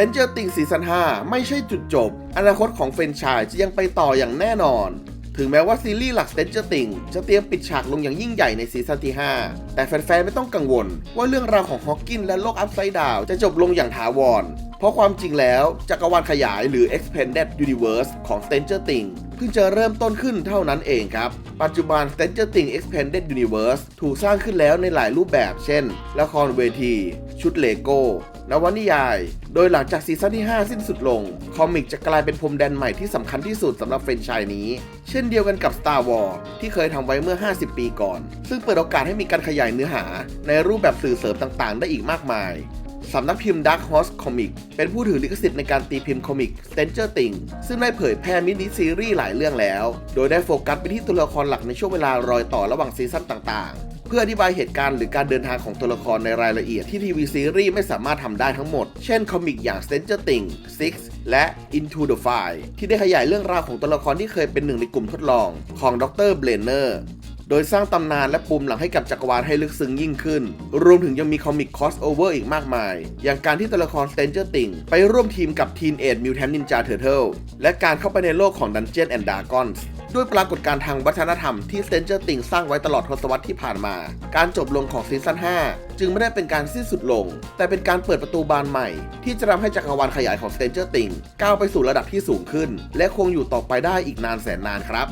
Stranger Things ซีซั่น5ไม่ใช่จุดจบ อนาคตของเฟรนชส์จะยังไปต่ออย่างแน่นอน ถึงแม้ว่าซีรีส์หลัก Stranger Things จะเตรียมปิดฉากลงอย่างยิ่งใหญ่ในซีซั่นที่ 5 แต่แฟนๆ ไม่ต้องกังวล ว่าเรื่องราวของฮอกกินและโลกอัพไซด์ดาวจะจบลงอย่างถาวร เพราะความจริงแล้วจักรวาลขยายหรือ Expanded Universe ของ Stranger Things เพิ่งจะเริ่มต้นขึ้นเท่านั้น eng ครับ ปัจจุบัน Stranger Things Expanded Universe ถูกสร้างขึ้นแล้วในหลายรูปแบบ เช่น ละครเวที ชุดเลโก้ นวนิยาย โดยหลังจากซีซั่นที่ 5 สิ้นสุดลง คอมิกจะกลายเป็นพรมแดนใหม่ที่สำคัญที่สุดสำหรับแฟรนไชส์นี้ เช่นเดียวกันกับ Star Wars ที่เคยทำไว้เมื่อ 50 ปีก่อน ซึ่งเปิดโอกาสให้มีการขยายเนื้อหา ในรูปแบบสื่อเสริมต่างๆ ได้อีกมากมายสำนักพิมพ์ Dark Horse Comic เป็นผู้ถือลิขสิทธิ์ในการตีพิมพ์คอมิก Stranger Things ซึ่งได้เผยแพร่มินิซีรีส์หลายเรื่องแล้ว โดยได้โฟกัสไปที่ตัวละครหลักในช่วงเวลารอยต่อระหว่างซีซั่นต่างๆ เพื่ออธิบายเหตุการณ์หรือการเดินทางของตัวละครในรายละเอียดที่ทีวีซีรีส์ไม่สามารถทำได้ทั้งหมด เช่นคอมิกอย่าง Stranger Things Six และ Into the Fire ที่ได้ขยายเรื่องราวของตัวละครที่เคยเป็นหนึ่งในกลุ่มทดลองของดรเบลเนอร์ โดยสร้างตำนานและปุ่มหลังให้กับจักรวาลให้ลึกซึ้งยิ่งขึ้น รวมถึงยังมีคอมิกคอสโอเวอร์อีกมากมาย อย่างการที่ตัวละคร Stranger Things ไปร่วมทีมกับ Teenage Mutant Ninja Turtle และการเข้าไปในโลกของ Dungeons and Dragons ด้วยปรากฏการณ์ทางวัฒนธรรมที่ Stranger Things สร้างไว้ตลอดทศวรรษที่ผ่านมา การจบลงของซีซั่น 5 จึงไม่ได้เป็นการสิ้นสุดลง แต่เป็นการเปิดประตูบานใหม่ ที่จะทำให้จักรวาลขยายของ Stranger Things ก้าวไปสู่ระดับที่สูงขึ้น และคงอยู่ต่อไปได้อีกนานแสนนานครับ